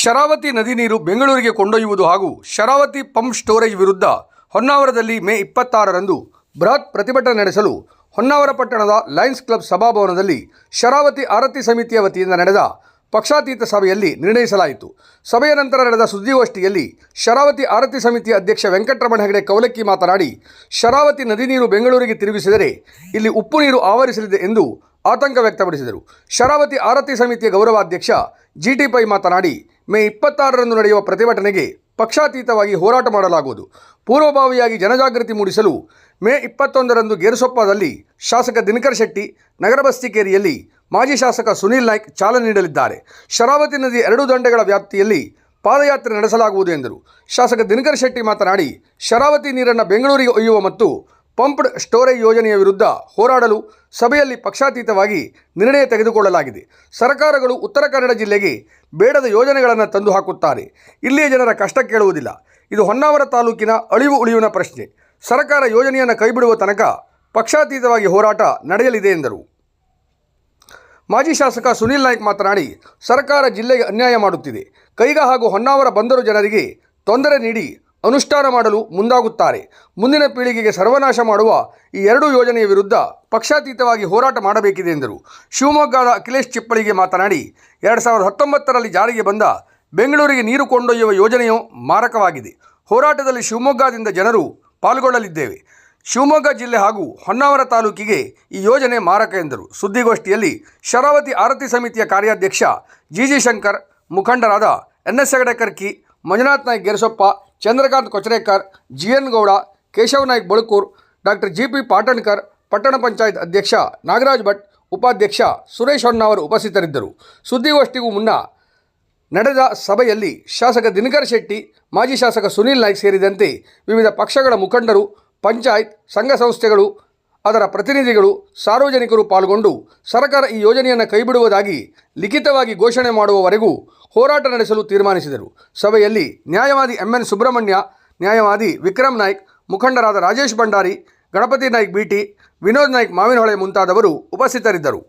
ಶರಾವತಿ ನದಿ ನೀರು ಬೆಂಗಳೂರಿಗೆ ಕೊಂಡೊಯ್ಯುವುದು ಹಾಗೂ ಶರಾವತಿ ಪಂಪ್ ಸ್ಟೋರೇಜ್ ವಿರುದ್ಧ ಹೊನ್ನಾವರದಲ್ಲಿ ಮೇ ಇಪ್ಪತ್ತಾರರಂದು ಬೃಹತ್ ಪ್ರತಿಭಟನೆ ನಡೆಸಲು ಹೊನ್ನಾವರ ಪಟ್ಟಣದ ಲಯನ್ಸ್ ಕ್ಲಬ್ ಸಭಾಭವನದಲ್ಲಿ ಶರಾವತಿ ಆರತಿ ಸಮಿತಿಯ ವತಿಯಿಂದ ನಡೆದ ಪಕ್ಷಾತೀತ ಸಭೆಯಲ್ಲಿ ನಿರ್ಣಯಿಸಲಾಯಿತು. ಸಭೆಯ ನಂತರ ನಡೆದ ಸುದ್ದಿಗೋಷ್ಠಿಯಲ್ಲಿ ಶರಾವತಿ ಆರತಿ ಸಮಿತಿಯ ಅಧ್ಯಕ್ಷ ವೆಂಕಟರಮಣ ಹೆಗಡೆ ಕೌಲಕ್ಕಿ ಮಾತನಾಡಿ, ಶರಾವತಿ ನದಿ ನೀರು ಬೆಂಗಳೂರಿಗೆ ತಿರುಗಿಸಿದರೆ ಇಲ್ಲಿ ಉಪ್ಪು ನೀರು ಆವರಿಸಲಿದೆ ಎಂದು ಆತಂಕ ವ್ಯಕ್ತಪಡಿಸಿದರು. ಶರಾವತಿ ಆರತಿ ಸಮಿತಿಯ ಗೌರವಾಧ್ಯಕ್ಷ ಜಿಟಿ ಪೈ ಮಾತನಾಡಿ, ಮೇ ಇಪ್ಪತ್ತಾರರಂದು ನಡೆಯುವ ಪ್ರತಿಭಟನೆಗೆ ಪಕ್ಷಾತೀತವಾಗಿ ಹೋರಾಟ ಮಾಡಲಾಗುವುದು. ಪೂರ್ವಭಾವಿಯಾಗಿ ಜನಜಾಗೃತಿ ಮೂಡಿಸಲು ಮೇ ಇಪ್ಪತ್ತೊಂದರಂದು ಗೇರುಸೊಪ್ಪದಲ್ಲಿ ಶಾಸಕ ದಿನಕರ್ ಶೆಟ್ಟಿ, ನಗರ ಬಸ್ತಿಕೇರಿಯಲ್ಲಿ ಮಾಜಿ ಶಾಸಕ ಸುನೀಲ್ ನಾಯ್ಕ್ ಚಾಲನೆ ನೀಡಲಿದ್ದಾರೆ. ಶರಾವತಿ ನದಿ ಎರಡು ದಂಡೆಗಳ ವ್ಯಾಪ್ತಿಯಲ್ಲಿ ಪಾದಯಾತ್ರೆ ನಡೆಸಲಾಗುವುದು ಎಂದರು. ಶಾಸಕ ದಿನಕರ್ ಶೆಟ್ಟಿ ಮಾತನಾಡಿ, ಶರಾವತಿ ನೀರನ್ನು ಬೆಂಗಳೂರಿಗೆ ಒಯ್ಯುವ ಮತ್ತು ಪಂಪ್ಡ್ ಸ್ಟೋರೇಜ್ ಯೋಜನೆಯ ವಿರುದ್ಧ ಹೋರಾಡಲು ಸಭೆಯಲ್ಲಿ ಪಕ್ಷಾತೀತವಾಗಿ ನಿರ್ಣಯ ತೆಗೆದುಕೊಳ್ಳಲಾಗಿದೆ. ಸರ್ಕಾರಗಳು ಉತ್ತರ ಕನ್ನಡ ಜಿಲ್ಲೆಗೆ ಬೇಡದ ಯೋಜನೆಗಳನ್ನು ತಂದು ಹಾಕುತ್ತಾರೆ. ಇಲ್ಲಿಯ ಜನರ ಕಷ್ಟ ಕೇಳುವುದಿಲ್ಲ. ಇದು ಹೊನ್ನಾವರ ತಾಲೂಕಿನ ಅಳಿವು ಉಳಿವಿನ ಪ್ರಶ್ನೆ. ಸರ್ಕಾರ ಯೋಜನೆಯನ್ನು ಕೈಬಿಡುವ ತನಕ ಪಕ್ಷಾತೀತವಾಗಿ ಹೋರಾಟ ನಡೆಯಲಿದೆ ಎಂದರು. ಮಾಜಿ ಶಾಸಕ ಸುನೀಲ್ ನಾಯ್ಕ್ ಮಾತನಾಡಿ, ಸರ್ಕಾರ ಜಿಲ್ಲೆಗೆ ಅನ್ಯಾಯ ಮಾಡುತ್ತಿದೆ. ಕೈಗ ಹಾಗೂ ಹೊನ್ನಾವರ ಬಂದರು ಜನರಿಗೆ ತೊಂದರೆ ನೀಡಿ ಅನುಷ್ಠಾನ ಮಾಡಲು ಮುಂದಾಗುತ್ತಾರೆ. ಮುಂದಿನ ಪೀಳಿಗೆಗೆ ಸರ್ವನಾಶ ಮಾಡುವ ಈ ಎರಡೂ ಯೋಜನೆಯ ವಿರುದ್ಧ ಪಕ್ಷಾತೀತವಾಗಿ ಹೋರಾಟ ಮಾಡಬೇಕಿದೆ ಎಂದರು. ಶಿವಮೊಗ್ಗದ ಅಖಿಲೇಶ್ ಚಿಪ್ಪಳಿಗೆ ಮಾತನಾಡಿ, ಎರಡು ಸಾವಿರದ ಹತ್ತೊಂಬತ್ತರಲ್ಲಿ ಜಾರಿಗೆ ಬಂದ ಬೆಂಗಳೂರಿಗೆ ನೀರು ಕೊಂಡೊಯ್ಯುವ ಯೋಜನೆಯು ಮಾರಕವಾಗಿದೆ. ಹೋರಾಟದಲ್ಲಿ ಶಿವಮೊಗ್ಗದಿಂದ ಜನರು ಪಾಲ್ಗೊಳ್ಳಲಿದ್ದೇವೆ. ಶಿವಮೊಗ್ಗ ಜಿಲ್ಲೆ ಹಾಗೂ ಹೊನ್ನಾವರ ತಾಲೂಕಿಗೆ ಈ ಯೋಜನೆ ಮಾರಕ ಎಂದರು. ಸುದ್ದಿಗೋಷ್ಠಿಯಲ್ಲಿ ಶರಾವತಿ ಆರತಿ ಸಮಿತಿಯ ಕಾರ್ಯಾಧ್ಯಕ್ಷ ಜಿ ಜಿ ಶಂಕರ್, ಮುಖಂಡರಾದ N S Hegadekarki Manjunath Naik Gerasoppa Chandrakant Kocharekar, G N Gowda, Keshava Naik Balakur, doctor G P Patankar ಪಟ್ಟಣ ಪಂಚಾಯತ್ ಅಧ್ಯಕ್ಷ ನಾಗರಾಜ್ ಭಟ್, ಉಪಾಧ್ಯಕ್ಷ ಸುರೇಶ್ ಹೊನ್ನಾವರ್ ಉಪಸ್ಥಿತರಿದ್ದರು. ಸುದ್ದಿಗೋಷ್ಠಿಗೂ ಮುನ್ನ ನಡೆದ ಸಭೆಯಲ್ಲಿ ಶಾಸಕ ದಿನಕರ್ ಶೆಟ್ಟಿ, ಮಾಜಿ ಶಾಸಕ ಸುನೀಲ್ ನಾಯ್ಕ್ ಸೇರಿದಂತೆ ವಿವಿಧ ಪಕ್ಷಗಳ ಮುಖಂಡರು, ಪಂಚಾಯತ್, ಸಂಘ ಸಂಸ್ಥೆಗಳು ಅದರ ಪ್ರತಿನಿಧಿಗಳು ಸಾರ್ವಜನಿಕರು ಪಾಲ್ಗೊಂಡು ಸರ್ಕಾರ ಈ ಯೋಜನೆಯನ್ನು ಕೈಬಿಡುವುದಾಗಿ ಲಿಖಿತವಾಗಿ ಘೋಷಣೆ ಮಾಡುವವರೆಗೂ ಹೋರಾಟ ನಡೆಸಲು ತೀರ್ಮಾನಿಸಿದರು. ಸಭೆಯಲ್ಲಿ ನ್ಯಾಯವಾದಿ ಎಂಎನ್ ಸುಬ್ರಹ್ಮಣ್ಯ, ನ್ಯಾಯವಾದಿ ವಿಕ್ರಮ್ ನಾಯ್ಕ್, ಮುಖಂಡರಾದ ರಾಜೇಶ್ ಭಂಡಾರಿ, ಗಣಪತಿ ನಾಯ್ಕ್ ಬಿಟಿ ವಿನೋದ್ ನಾಯ್ಕ್ ಮಾವಿನಹೊಳೆ ಮುಂತಾದವರು ಉಪಸ್ಥಿತರಿದ್ದರು.